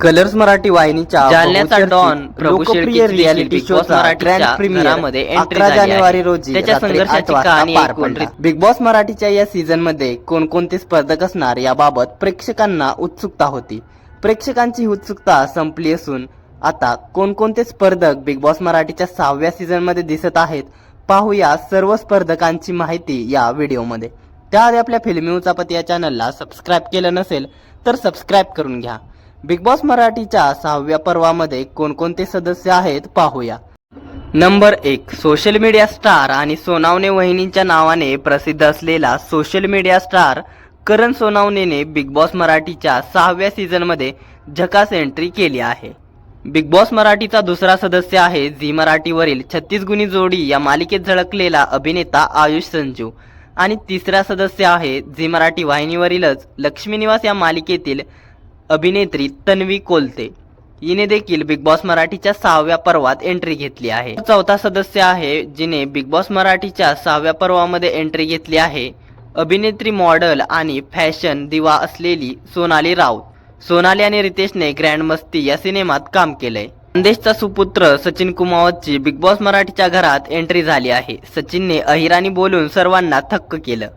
Colours Marathi वाहिनीच्या जालन्याचा don Prabhu देखील रियालिटी घरामध्ये entry अकरा. जानेवारी रोजी त्याच्या संघर्षाची कहाणी. बिग बॉस मराठीच्या या सीझनमध्ये कोणकोणते स्पर्धक असणार याबाबत प्रेक्षकांना उत्सुकता होती प्रेक्षकांची उत्सुकता संपली असून आता कोणकोणते स्पर्धक बिग बॉस मराठीच्या सहाव्या सीझनमध्ये दिसत आहेत पाहूया सर्व स्पर्धकांची माहिती या व्हिडिओमध्ये त्याआधी आपल्या फिल्मी उचापती या चॅनलला सबस्क्राईब केलं नसेल तर सबस्क्राईब करून घ्या बिग बॉस मराठीच्या सहाव्या पर्वामध्ये कोणकोणते सदस्य आहेत पाहूया. नंबर एक सोशल मीडिया स्टार आणि सोनावणे वहिनींच्या नावाने प्रसिद्ध असलेला सोशल मीडिया स्टार करण सोनावणेने बिग बॉस मराठीच्या सहाव्या सीझनमध्ये झकास एंट्री केली आहे. बिग बॉस मराठीचा दुसरा सदस्य आहे झी मराठीवरील छत्तीस गुणी जोडी या मालिकेत झळकलेला अभिनेता आयुष संजू आणि तिसरा सदस्य आहे झी मराठी वाहिनीवरीलच लक्ष्मी निवास या मालिकेतील अभिनेत्री तन्वी कोलते. हिने देखील बिग बॉस मराठीच्या सहाव्या पर्वात एंट्री घेतली आहे. चौथा सदस्य आहे जिने बिग बॉस मराठीच्या सहाव्या पर्वामध्ये एंट्री घेतली आहे. अभिनेत्री मॉडेल आणि फॅशन दिवा असलेली सोनाली राऊत. सोनाली आणि रितेशने ग्रँड मस्ती या सिनेमात काम केलंय. खानदेशचा सुपुत्र सचिन कुमावतची बिग बॉस मराठीच्या घरात एंट्री झाली आहे. सचिनने अहिराणी बोलून सर्वांना थक्क केलं.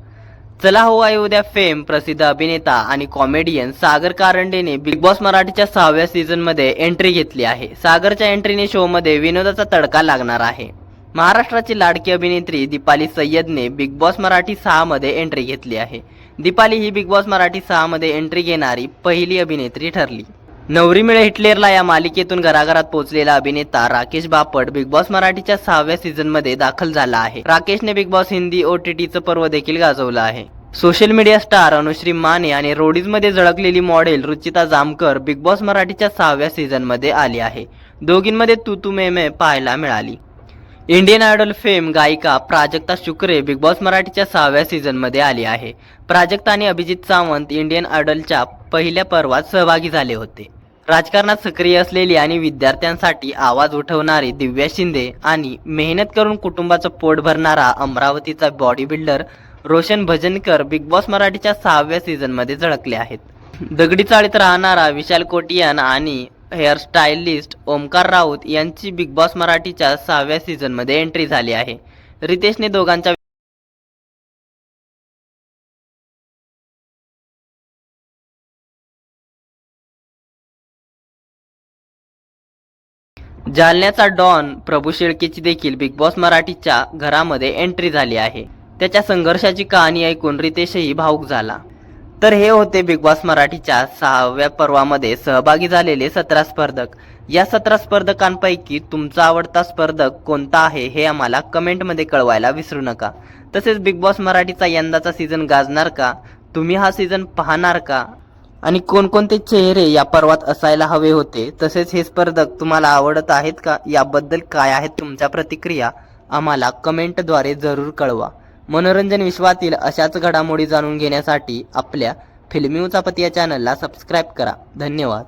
चला हो आहे उद्या फेम प्रसिद्ध अभिनेता आणि कॉमेडियन सागर कारंडेने बिग बॉस मराठीच्या सहाव्या सीझनमध्ये एंट्री घेतली आहे. सागरच्या एंट्रीने शो मध्ये विनोदाचा तडका लागणार आहे. महाराष्ट्राची लाडकी अभिनेत्री दीपाली सय्यदने बिग बॉस मराठी सहा मध्ये एंट्री घेतली आहे. दीपाली ही बिग बॉस मराठी सहा मध्ये एंट्री घेणारी पहिली अभिनेत्री ठरली. नवरी मिळे हिटलेरला या मालिकेतून घराघरात पोहोचलेला अभिनेता राकेश बापट बिग बॉस मराठीच्या सहाव्या सीझनमध्ये दाखल झाला आहे. राकेशने बिग बॉस हिंदी ओटीटीचं पर्व देखील गाजवलं आहे. Social media star Anushree Mane आणि रोडीजमध्ये झळकलेली model Ruchita Jamkar Bigg Boss मराठीच्या सहाव्या सीझनमध्ये आली आहे. दोघींमध्ये तू तू मे मे पाहायला मिळाली. इंडियन आयडॉल फेम गायिका प्राजक्ता शुक्रे बिग बॉस मराठीच्या सहाव्या सीझनमध्ये आली आहे. प्राजक्ता आणि अभिजित सावंत इंडियन आयडॉलच्या पहिल्या पर्वात सहभागी झाले होते. राजकारणात सक्रिय असलेली आणि विद्यार्थ्यांसाठी आवाज उठवणारी दिव्या शिंदे आणि मेहनत करून कुटुंबाचं पोट भरणारा अमरावतीचा body builder Roshan Bhajankar Bigg Boss मराठीच्या सहाव्या सीझनमध्ये झळकले आहेत. दगडी चाळीत राहणारा विशाल कोटियान आणि हेअरस्टायलिस्ट ओमकार राऊत यांची बिग बॉस मराठीच्या सहाव्या सीझनमध्ये एंट्री झाली आहे. रितेशने दोघांच्या जालन्याचा डॉन प्रभू शेळकेची देखील बिग बॉस मराठीच्या घरामध्ये एंट्री झाली आहे. त्याच्या संघर्षाची कहाणी ऐकून रितेशही भावुक झाला. तर हे होते बिग बॉस मराठीच्या सहाव्या पर्वामध्ये सहभागी झालेले सतरा स्पर्धक. या सतरा स्पर्धकांपैकी तुमचा आवडता स्पर्धक कोणता आहे हे आम्हाला कमेंटमध्ये कळवायला विसरू नका. तसेच बिग बॉस मराठीचा यंदाचा सीझन गाजणार का? तुम्ही हा सीझन पाहणार का? आणि कोणकोणते चेहरे या पर्वात असायला हवे होते? तसेच हे स्पर्धक तुम्हाला आवडत आहेत का? याबद्दल काय आहेत तुमच्या प्रतिक्रिया? आम्हाला कमेंटद्वारे जरूर कळवा. मनोरंजन विश्वातील अशाच घडामोडी जाणून घेण्यासाठी आपल्या फिल्मी उचापती या चॅनलला सबस्क्राईब करा. धन्यवाद.